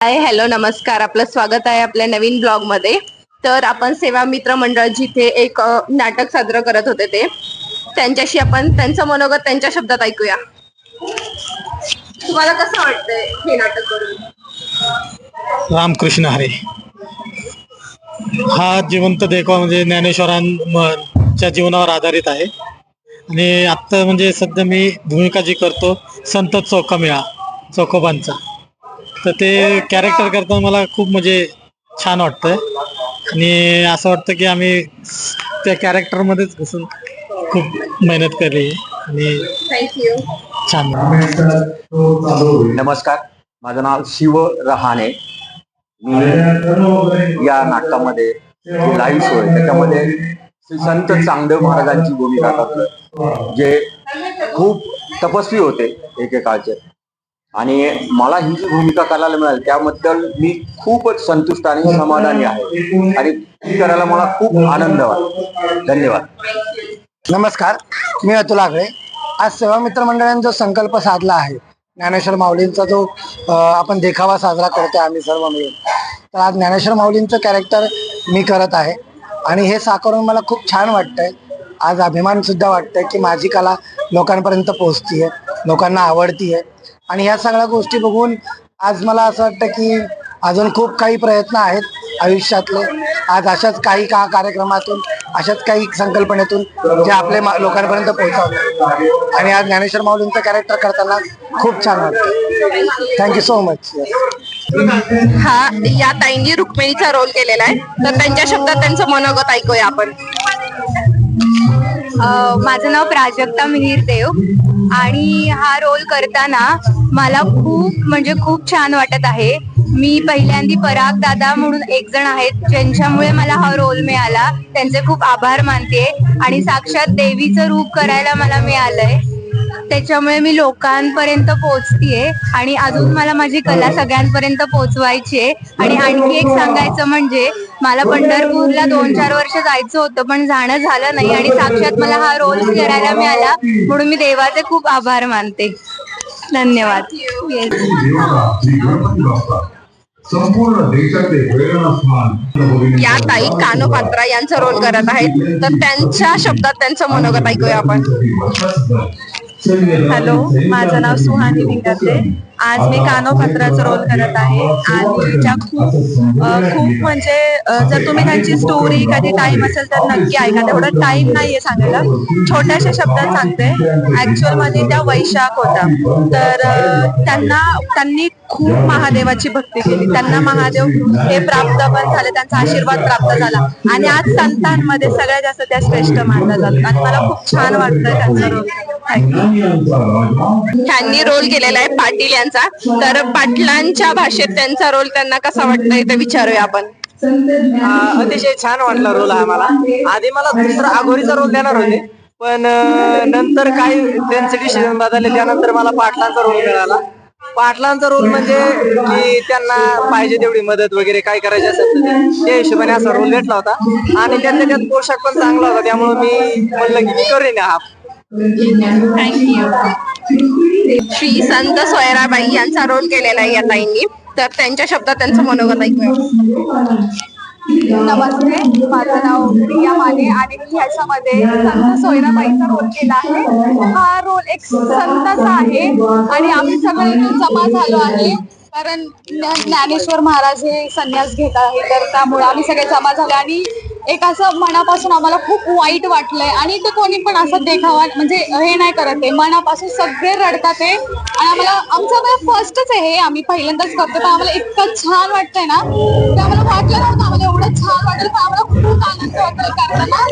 Hi hello नमस्कार. आपलं स्वागत आहे आपल्या नवीन ब्लॉगमध्ये तर आपण सेवा मित्र मंडळ जिथे एक नाटक साजरं करत होते ते त्यांच्याशी आपण त्यांचं मनोगत त्यांच्या शब्दात ऐकूया. तुम्हाला कसं वाटतंय हे नाटक करून? रामकृष्ण हरे. हा जिवंत देखवा म्हणजे ज्ञानेश्वरांच्या जीवनावर आधारित आहे. आणि आत्ता म्हणजे सध्या मी भूमिका जी करतो संत चोखमिळा चौकोबांचा तर ते कॅरेक्टर करताना मला खूप म्हणजे छान वाटतंय. आणि असं वाटतं की आम्ही त्या कॅरेक्टरमध्येच घुसून खूप मेहनत केली. आणि थँक्यू छान. नमस्कार. माझं नाव शिव रहाणे. मी या नाटकामध्ये लाईव्ह शो आहे. त्याच्यामध्ये श्री संत चांगदेव महाराजांची भूमिका करतो जे खूप तपस्वी होते एकेकाळचे. आणि मला ही जी भूमिका करायला मिळाली त्याबद्दल मी खूपच संतुष्ट आणि समाधानी आहे. आणि करायला मला खूप आनंद वाटतो. धन्यवाद. नमस्कार मी अतुल आगळे आज सेवा मित्र मंडळाने जो संकल्प साधला आहे ज्ञानेश्वर माऊलींचा जो आपण देखावा साजरा करतोय आम्ही सर्व मिळून तर आज ज्ञानेश्वर माऊलींचं कॅरेक्टर मी करत आहे. आणि हे साकारून मला खूप छान वाटतंय. आज अभिमान सुद्धा वाटतंय की माझी कला लोकांपर्यंत पोहोचतीये. लोकांना आवडतीये. आणि ह्या सगळ्या गोष्टी बघून आज मला असं वाटतं की अजून खूप काही प्रयत्न आहेत आयुष्यातले. आज अशाच काही का कार्यक्रमातून अशाच काही संकल्पनेतून जे आपले लोकांपर्यंत पोहोचवले आणि आज ज्ञानेश्वर माऊलींचं कॅरेक्टर करताना खूप छान वाटतं. थँक्यू सो मच हा या ताईंनी रुक्मिणीचा रोल केलेला आहे. तर त्यांच्या शब्दात त्यांचं मनोगत ऐकूया आपण. माझं नाव प्राजक्ता मिहीर देव आणि हा रोल करताना मला खूप म्हणजे खूप छान वाटत आहे. मी पहिल्यांदी पराग दादा म्हणून एक जण आहेत ज्यांच्यामुळे मला हा रोल मिळाला. त्यांचे खूप आभार मानते आणि साक्षात देवीचं रूप करायला मला मिळालंय. त्याच्यामुळे मी लोकांपर्यंत पोहोचतीये आणि अजून मला माझी कला सगळ्यांपर्यंत पोहोचवायची आहे आणि आणखी एक सांगायचं म्हणजे मला पंढरपूरला दोन चार वर्ष जायचं होतं पण जाणं झालं नाही आणि साक्षात मला हा रोल करायला मिळाला म्हणून मी देवाचे खूप आभार मानते. धन्यवाद. या ताई कानोपात्रा यांचा रोल करत आहेत. तर त्यांच्या शब्दात त्यांचं मनोगत ऐकूया आपण. हॅलो माझं नाव सुहानी विंगते. आज मी कानो पत्राचा रोल करत आहे. आणि ज्या खूप खूप म्हणजे जर तुम्ही त्यांची स्टोरी कधी टाइम असेल तर नक्की ऐका. तेवढा टाइम नाहीये सांगायला. छोट्याशा शब्दात सांगते. ऍक्च्युअलमध्ये त्या वैशाख होता. तर त्यांना त्यांनी खूप महादेवाची भक्ती केली. त्यांना महादेव हे प्राप्त पण झाले त्यांचा आशीर्वाद प्राप्त झाला. आणि आज संतांमध्ये सगळ्यात जास्त त्या श्रेष्ठ मानल्या जातात. आणि मला खूप छान वाटतं त्यांचा रोल. थँक्यू ह्यांनी रोल केलेला आहे पाटील यांचा. तर पाटलांच्या भाषेत त्यांचा रोल त्यांना कसा वाटतंय ते विचारूया आपण. अतिशय छान वाटला रोल हा मला. आधी मला दुसरा आघोरीचा रोल देणार होते पण नंतर काही त्यांचे डिसिजन बदलले त्यानंतर मला पाटलांचा रोल मिळाला. पाटलांचा रोल म्हणजे की त्यांना पाहिजे तेवढी मदत वगैरे काय करायची असेल तर ते- त्या हिशोबाने असा रोल भेटला होता. आणि त्यातल्या त्यात पोशाख पण चांगला होता त्यामुळे मी म्हणलं की मी करेन हा. श्री संत सोयराबाई यांचा रोल केलेला आहे या ताईंनी. तर त्यांच्या शब्दात त्यांचं मनोगत ऐकूया. नमस्ते. माझं नाव प्रिया माने आणि मी ह्याच्यामध्ये संत सोयराबाईचा रोल केला आहे. हा रोल एक संताचा आहे आणि आम्ही सगळे जमा झालो आहे. कारण ज्ञानेश्वर महाराज हे संन्यास घेत आहे तर त्यामुळे आम्ही सगळे जमा झालो आणि एक असं मनापासून आम्हाला खूप वाईट वाटलंय. आणि ते कोणी पण असं देखावा म्हणजे हे नाही करत आहे. मनापासून सगळे रडतात आहे आणि आम्हाला आमचं फर्स्टच आहे हे. आम्ही पहिल्यांदाच करतो पण आम्हाला इतकं छान वाटतंय ना. ते आम्हाला वाटलं नव्हतं. आम्हाला एवढं छान वाटलं. पण आम्हाला खूप आनंद वाटतोय करताना